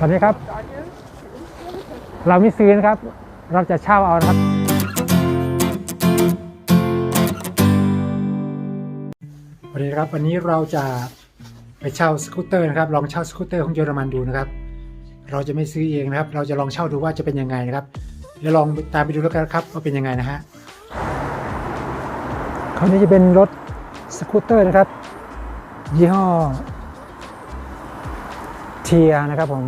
ตอนนี้ครับ เราไม่ซื้อนะครับ เราจะเช่าเอานะครับ วันนี้ครับวันนี้เราจะไปเช่าสกูตเตอร์นะครับลองเช่าสกูตเตอร์ของเยอรมันดูนะครับ เราจะไม่ซื้อเองนะครับ เราจะลองเช่าดูว่าจะเป็นยังไงนะครับแล้วลองตามไปดูแล้วกันครับว่าเป็นยังไงนะฮะคราวนี้จะเป็นรถสกูตเตอร์นะครับ ยี่ห้อเทียนะครับผม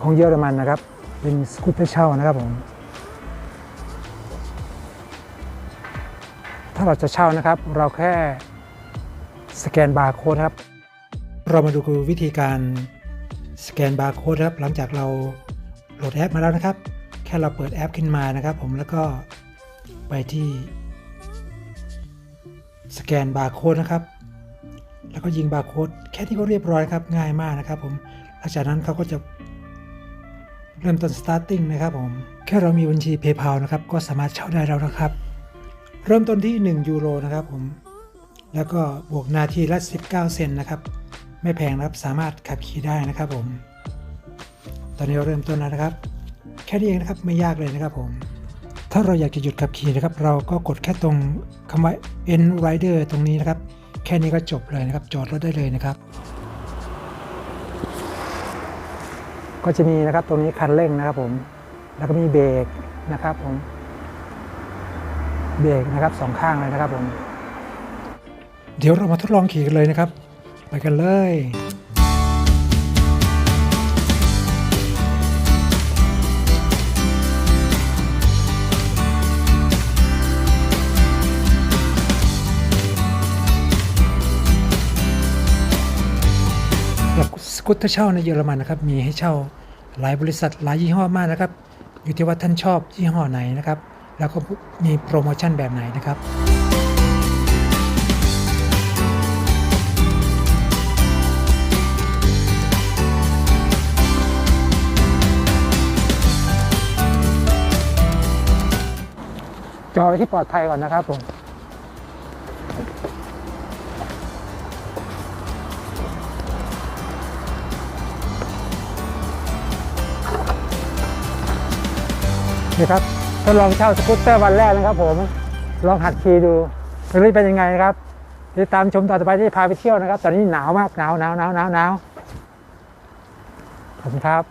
ของเยอรมันนะครับ เป็นสกูตเตอร์เช่านะครับผม ถ้าเราจะเช่านะครับ เราแค่สแกนบาร์โค้ดครับ เรามาดูวิธีการสแกนบาร์โค้ดครับ หลังจากเราโหลดแอปมาแล้วนะครับ แค่เราเปิดแอปขึ้นมานะครับ ผมแล้วก็ไปที่สแกนบาร์โค้ดนะครับ แล้วก็ยิงบาร์โค้ดแค่นี้ก็เรียบร้อยครับง่ายมากนะครับ ผมหลังจากนั้นเขาก็จะ เริ่มต้น starting นะครับผม แค่เรามีบัญชี PayPal นะครับ ก็สามารถเช่าได้แล้วนะครับ เริ่มต้นที่ 1 ยูโรนะครับผม แล้วก็บวกนาทีละ 19 เซนนะครับ ไม่แพงนะครับ สามารถขับขี่ได้นะครับผม ตอนนี้เราเริ่มต้นแล้วนะครับ แค่นี้เองนะครับ ไม่ยากเลยนะครับผม ถ้าเราอยากจะหยุดขับขี่นะครับ เราก็กดแค่ตรงคำว่า end rider ตรงนี้นะครับ แค่นี้ก็จบเลยนะครับ จอดรถได้เลยนะครับ ก็จะมีนะครับตรงนี้คันเร่งนะครับผมแล้วก็มีเบรกนะครับผมเบรกนะครับสองข้างเลยนะครับผมเดี๋ยวเรามาทดลองขี่กันเลยนะครับ ไปกันเลย กูตเตอร์เช่าในเยอรมันนะครับ มีให้เช่าหลายบริษัทหลายยี่ห้อมากนะครับ อยู่ที่ว่าท่านชอบยี่ห้อไหนนะครับ แล้วก็มีโปรโมชั่นแบบไหนนะครับจอไว้ที่ปลอดภัยก่อนนะครับผม นี่ครับทดลองเช่าสกูตเตอร์วันแรกนะครับผมลองหัดขี่ดูเรื่อยเป็นยังไงนะครับติดตามชมต่อไปที่พาไปเที่ยวนะครับ ตอนนี้หนาวมากหนาวหนาวหนาวหนาวหนาวขอบคุณครับ